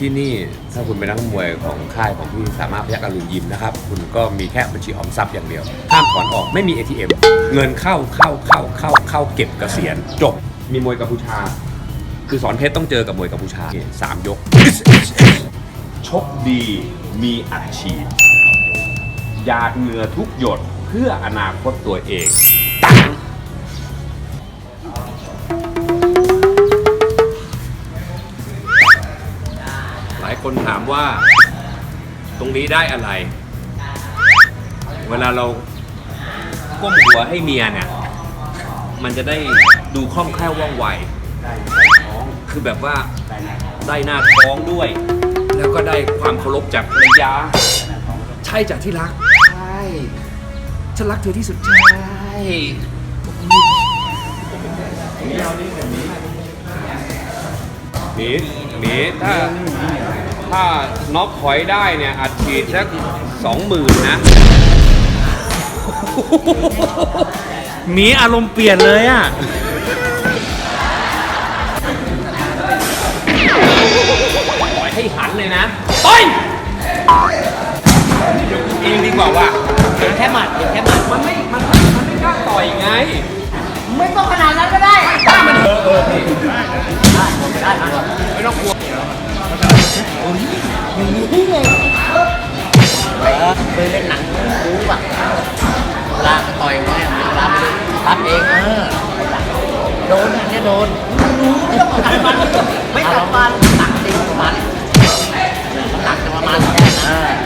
ที่นี่ถ้าคุณเป็นนักมวยของค่ายของพี่สามารถพยักอรุณยิมนะครับ คุณก็มีแค่บัญชีออมทรัพย์อย่างเดียวห้ามถอนออกไม่มี ATM เงินเข้าเข้าเข้าเข้าเข้าเก็บเกษียณจบมีมวยกัมพูชา คือสอนเพชรต้องเจอกับมวยกัมพูชาสามยก ชกดีมีอัดฉีดหยาดเหงื่อทุกหยดเพื่ออนาคตตัวเองตัง คนถามว่า ตรงนี้ได้อะไร เวลาเราก้มหัวให้เมียเนี่ย มันจะได้ดูคล่องแคล่วว่องไว คือแบบว่าได้หน้าท้องด้วย แล้วก็ได้ความเคารพจากภรรยา ใช่จากที่รัก ใช่ ฉันรักเธอที่สุด ใช่หมีหมีถ้า ถ้าน็อกหอยได้เนี่ยอัดฉีดสักสองหมื่นนะ หมีอารมณ์เปลี่ยนเลยอะ ปล่อยให้หันเลยนะต่อยเดี๋ยวกูเองดีกว่าว่ะแค่หมัดแค่หมัดมันไม่ มันมันไม่กล้าต่อยไง ไม่ต้องขนาดนั้นก็ได้กล้ามันเออเออได้ครับไม่ต้องกลัว เคยเล่นหนังรู้แบบเวลาเขาต่อยไว้เวลาไปรับเองเออโดนอันนี้โดนรู้ไม่ต้องกัดฟันไม่กัดฟันหนักจริงประมาณน้ำหนักจะประมาณแค่นั้น